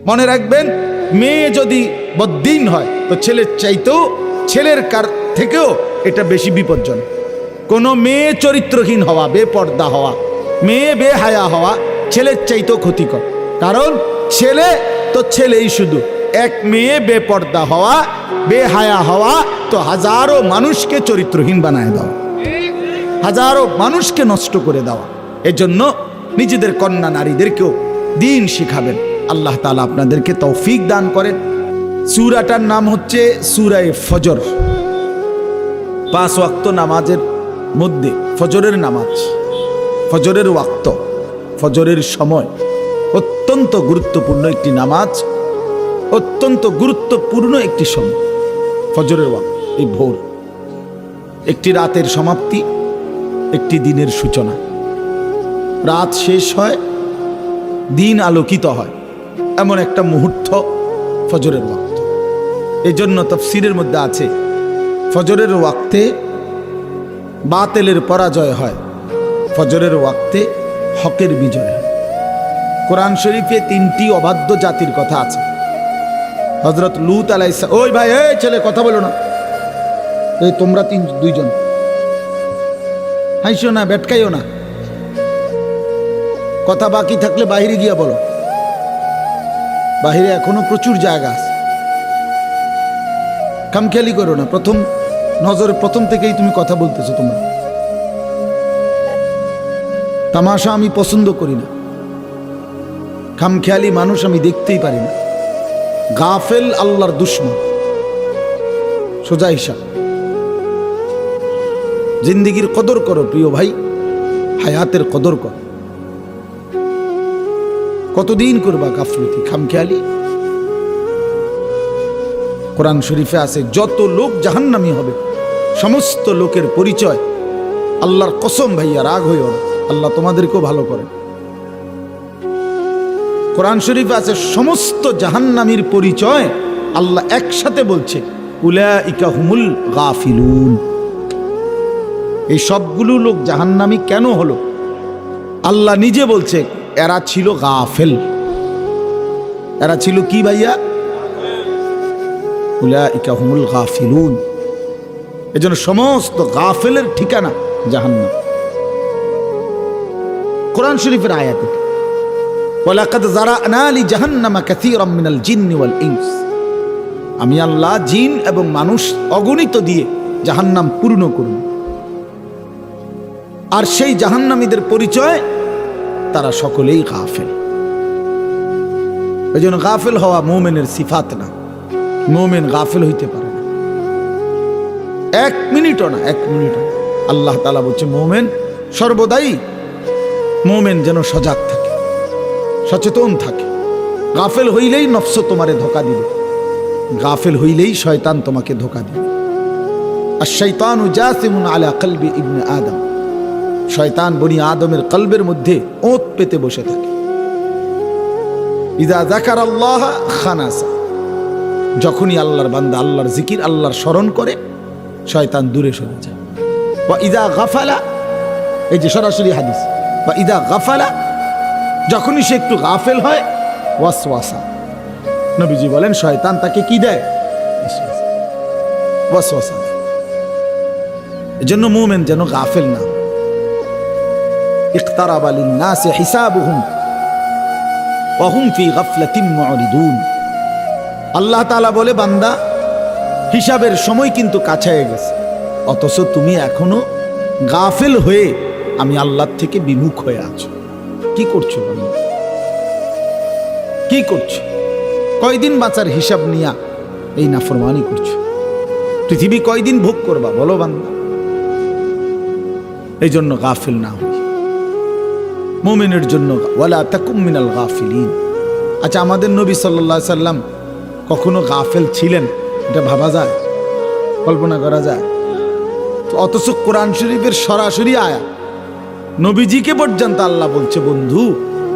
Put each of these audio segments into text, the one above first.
মনে রাখবেন, মেয়ে যদি বদ্দিন হয়, তো ছেলের চাইতেও ছেলের কার থেকেও এটা বেশি বিপজ্জনক। কোনো মেয়ে চরিত্রহীন হওয়া, বেপর্দা হওয়া, মেয়ে বেহায়া হওয়া ছেলের চাইতেও ক্ষতিকর। কারণ ছেলে তো ছেলেই শুধু। এক মেয়ে বেপর্দা হওয়া, বেহায়া হওয়া, তো হাজারো মানুষকে চরিত্রহীন বানায় দেওয়া। হাজারো মানুষকে নষ্ট করে দেওয়া। এজন্য নিজেদের কন্যা নারীদেরকেও দিন শিখাবেন। আল্লাহ তালা আপনাদেরকে তৌফিক দান করেন। সুরাটার নাম হচ্ছে সুরায় ফজর। পাঁচ ওয়াক্ত নামাজের মধ্যে ফজরের নামাজ, ফজরের ওয়াক্ত, ফজরের সময় অত্যন্ত গুরুত্বপূর্ণ একটি নামাজ, অত্যন্ত গুরুত্বপূর্ণ একটি সময়, ফজরের ওয়াক্ত, এই ভোর। একটি রাতের সমাপ্তি, একটি দিনের সূচনা। রাত শেষ হয়, দিন আলোকিত হয়। এমন একটা মুহূর্ত ফজরের ওয়াক্ত। এই জন্য তফসিরের মধ্যে আছে, ফজরের ওয়াক্তে বাতেলের পরাজয় হয়, ফজরের ওয়াক্তে হকের বিজয় হয়। কোরআন শরীফে তিনটি অবাধ্য জাতির কথা আছে। হজরত লুত আলাইসা ওই ভাই, এই ছেলে, কথা বলো না। এই তোমরা তিন, দুইজন। হাইসো না, বেটকাইও না। কথা বাকি থাকলে বাইরে গিয়া বলো। বাহিরে এখনও প্রচুর জায়গা আছে। খামখেয়ালি করো না, প্রথম নজরে প্রথম থেকেই তুমি কথা বলতেছো তোমরা। তামাশা আমি পছন্দ করি না। খামখেয়ালি মানুষ আমি দেখতেই পারি না। গাফেল আল্লাহর দুশ্মন। সোজা হিসাব। জিন্দিগির কদর করো প্রিয় ভাই, হায়াতের কদর করো। কতদিন করবা গাফলতি, খামখেয়ালি? কোরআন শরীফে আছে, যত লোক জাহান্নামি হবে, সমস্ত লোকের পরিচয়, আল্লাহর কসম ভাইয়া, রাগ হইও আল্লাহ তোমাদেরকেও ভালো করেন। কোরআন শরীফে আছে, সমস্ত জাহান্নামীর পরিচয়, আল্লাহ একসাথে বলছে হুমুল গাফিলুন। এই সবগুলো লোক জাহান্নামী কেন হলো? আল্লাহ নিজে বলছে এরা ছিল গাফেল। এরা ছিল কি ভাইয়া? উলাইকা গাফিলুন। এজন্য সমস্ত গাফেলের ঠিকানা জাহান্নাম। কোরআন শরীফের আয়াত ওয়ালাকাদ যারানা লি জাহান্নামা কাসীরাম মিনাল জিন্নি ওয়াল ইনস। আমি আল্লাহ জিন এবং মানুষ অগণিত দিয়ে জাহান্নাম পূর্ণ করুন। আর সেই জাহান্নামীদের পরিচয় তারা সকলেই গাফেল। এই জন্য গাফেল হওয়া মোমেনের সিফাত না। মোমেন গাফেল হইতে পারে না। এক মিনিটও না, এক মিনিটও আল্লাহ তালা বলছে, মোমেন সর্বদাই মোমেন যেন সজাগ থাকে, সচেতন থাকে। গাফেল হইলেই নফস তোমারে ধোকা দিবে। গাফেল হইলেই শয়তান তোমাকে ধোকা দিবে। আর শৈতান জাসিমুন আলা কলবি ইবনে আদম। শয়তান বনি আদমের কলবের মধ্যে ওত পেতে বসে থাকে। ইদা জাকার আল্লাহ খানাসা। যখনই আল্লাহর বান্দা আল্লাহর জিকির, আল্লাহর স্মরণ করে, শয়তান দূরে সরে যায়। বা ইদা গাফালা, এই যে সরাসরি হাদিস বা ইদা গাফালা, যখনই সে একটু গাফেল হয়, ওয়াসওয়াসা। নবীজি বলেন, শয়তান তাকে কি দেয়? ওয়াসওয়াসা। এজন্য মুমেন যেন গাফেল না ইকতারাব লিন্নাসি আল্লাহ তাআলা বলে, বান্দা, হিসাবের সময় কিন্তু কাছায় গেছে। অথচ তুমি এখনও গাফেল হয়ে আমি আল্লাহর থেকে বিমুখ হয়ে আছো। কি করছ কি করছ? কয়দিন বাঁচার হিসাব নিয়া এই নাফরমানি করছ? পৃথিবী কয়দিন ভোগ করবা বলো বান্দা। এই জন্য গাফিল না মোমেনের জন্য। ওয়ালা তাকুম মিনাল গাফিলিন। আচ্ছা আমাদের নবী সাল্লাহ সাল্লাম কখনো গাফেল ছিলেন? এটা ভাবা যায়? কল্পনা করা যায়? অথচ কোরআন শরীফের সরাসরি আয়া নবীজিকে পর্যন্ত আল্লাহ বলছে বন্ধু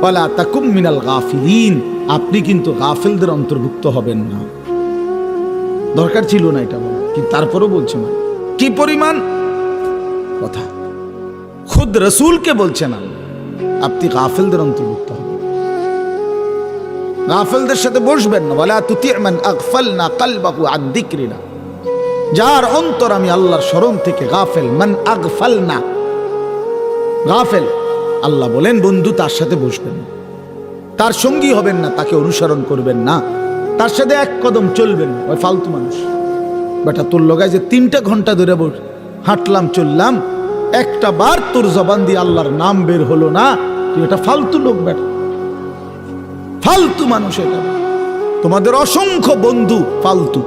ওয়ালা তাকুম মিনাল গাফিলিন। আপনি কিন্তু গাফেলদের অন্তর্ভুক্ত হবেন না। দরকার ছিল না এটা বলা কি তারপরও বলছে না কি পরিমাণ? কথা। খুদ রসুলকে বলছেন আল্লাহ, আপনি গাফেলদের অন্তর্ভুক্ত হবেন। গাফেলদের সাথে বসবেন না। বলে তুতি মান আগফালনা কালবাহু আন যিকরিনা যার অন্তর আমি আল্লাহর স্মরণ থেকে গাফেল। মান আগফালনা। গাফেল। আল্লাহ বলেন, বন্ধু, তার সাথে বসবেন না। তার সঙ্গী হবেন না, তাকে অনুসরণ করবেন না। তার সাথে এক কদম চলবেন ওই ফালতু মানুষ। বেটা, তোর লগায় যে তিনটা ঘণ্টা ধরে হাঁটলাম, চললাম একটা বার তোর জবান দিয়ে আল্লাহর নাম বের হলো না। তুই এটা ফালতু লোক বেটা। ফালতু মানুষ এটা। তোমাদের অসংখ্য বন্ধু ফালতু।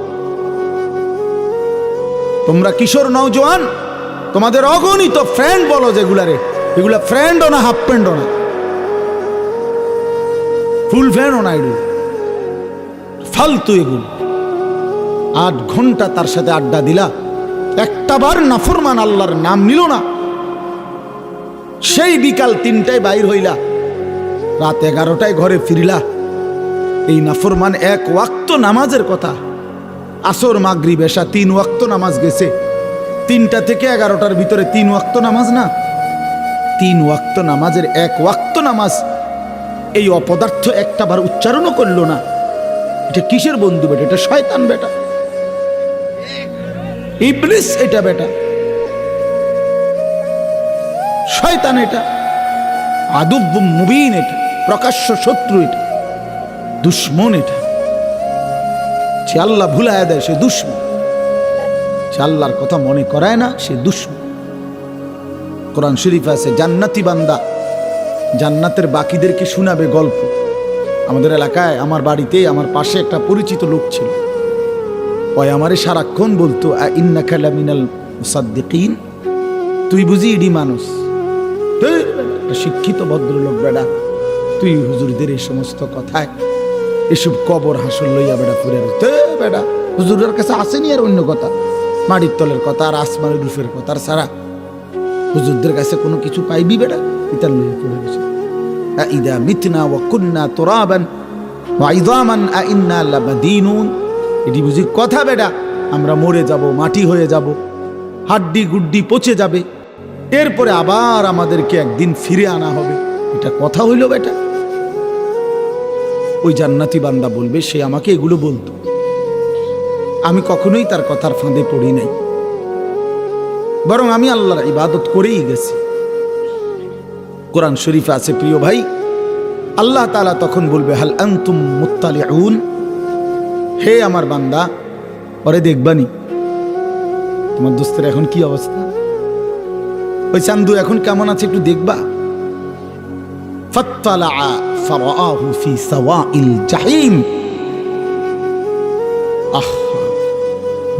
তোমরা কিশোর, নওজোয়ান, তোমাদের অগণিত ফ্রেন্ড বলো যেগুলারে এগুলা ফ্রেন্ডও না হাফ ফ্রেন্ডও না। ফুল ফ্রেন্ডও না এগুলো। ফালতু এগুলো। আট ঘণ্টা তার সাথে আড্ডা দিলা। একটা বার নাফরমান আল্লাহর নাম নিল না। সেই বিকাল তিনটায় বাইর হইলা। রাত এগারোটায় ঘরে ফিরিলা। এই নাফরমান এক ওয়াক্ত নামাজের কথা। আসর মাগরি বেশা তিন ওয়াক্ত নামাজ গেছে। তিনটা থেকে এগারোটার ভিতরে তিন ওয়াক্ত নামাজ না? তিন ওয়াক্ত নামাজের এক ওয়াক্ত নামাজ এই অপদার্থ একটা বার উচ্চারণও করল না। এটা কিসের বন্ধু বেটা? এটা শয়তান বেটা। ইবলিস এটা বেটা। শয়তান এটা। আদুব মুবিন এটা, প্রকাশ্য শত্রু এটা, দুশ্মন এটা। সে আল্লাহ ভুলায় দেয়, সে দুশ্মন। সে আল্লাহর কথা মনে করায় না, সে দুশ্মন। কোরআন শরীফ আছে, জান্নাতি বান্দা, জান্নাতের বাকিদেরকে শোনাবে গল্প। আমাদের এলাকায়, আমার বাড়িতে, আমার পাশে একটা পরিচিত লোক ছিল। ওই আমারে সারাক্ষণ বলতো, "আ ইন্নাকা লামিনাল মুসাদ্দিকিন? তুই বুঝি ইডি মানুষ। একটা শিক্ষিত ভদ্রলোক বেড়া তুই হুজুরদের এই সমস্ত কথায় এসব কবর হাসল লইয়া বেড়া ফুরে তে বেড়া হুজুরের কাছে আসেনি আর অন্য কথা। মাটির তলের কথা, আর আসমানের রুফের কথা, আর সারা হুজুরদের কাছে কোনো কিছু পাইবি বেড়া ইতার লইয়া পড়ে গেছে ইদা মিতনা ওয়া কুন্না তুরাবান ওয়া ইদামান, আ ইন্না লামাদিনুন এটি বুঝি কথা, বেটা? আমরা মরে যাব, মাটি হয়ে যাব, হাড্ডি গুড্ডি পচে যাবে। এরপরে আবার আমাদেরকে একদিন ফিরে আনা হবে। এটা কথা হইল বেটা। ওই জান্নাতি বান্দা বলবে, সে আমাকে এগুলো বলতো। আমি কখনোই তার কথার ফাঁদে পড়ি নাই। বরং আমি আল্লাহর ইবাদত করেই গেছি। কোরআন শরীফে আছে, প্রিয় ভাই, আল্লাহ তাআলা তখন বলবে, হাল আনতুম মুত্তালিউন? হে আমার বান্দা, পরে দেখবানি। তোমার দোস্তের এখন কি অবস্থা? ওই চান্দু এখন কেমন আছে একটু দেখবা?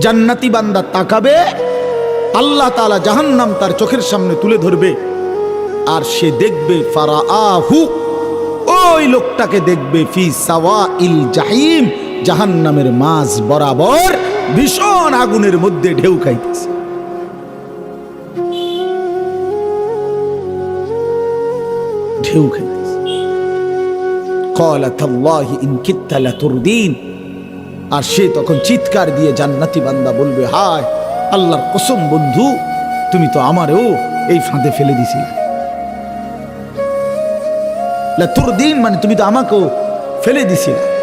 জান্নাতি বান্দা তাকাবে, আল্লাহ তালা জাহান্নাম তার চোখের সামনে তুলে ধরবে, আর সে দেখবে ফারা আহু ওই লোকটাকে দেখবে ফি সাওয়া ইল জাহিম, জাহান্নামের মাছ বরাবর ভীষণ আগুনের মধ্যে ঢেউ খাইতেছে। আর সে তখন চিৎকার দিয়ে জান্নাতি বান্দা বলবে, হায়, আল্লাহর কসম বন্ধু, তুমি তো আমারও এই ফাঁদে ফেলে দিছিলে। তোর দিন মানে তুমি তো আমাকেও ফেলে দিছিলে।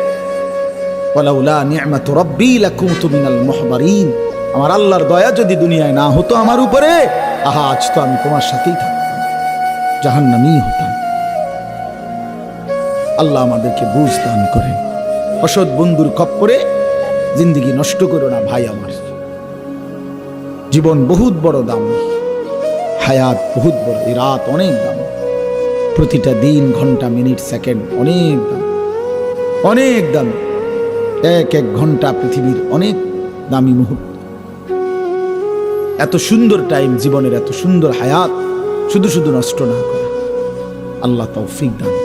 আমার আল্লাহর দয়া যদি দুনিয়ায় না হতো আমার উপরে, আহা, আজ তো আমি তোমার সাথেই থাকতাম। জাহান্নামি হতাম। আল্লাহ আমাদেরকে বুঝ দান করেন অসৎ বন্ধুর খপ্পরে জিন্দগি নষ্ট করো না ভাই আমার। জীবন বহুত বড় দাম, হায়াত বহুত বড়, এই রাত অনেক দাম। প্রতিটা দিন, ঘণ্টা, মিনিট, সেকেন্ড অনেক দাম। অনেক দাম। এক এক ঘণ্টা পৃথিবীর অনেক দামি মুহূর্ত। এত সুন্দর টাইম, জীবনের এত সুন্দর হায়াত, শুধু শুধু নষ্ট না করা। আল্লাহ তৌফিক দান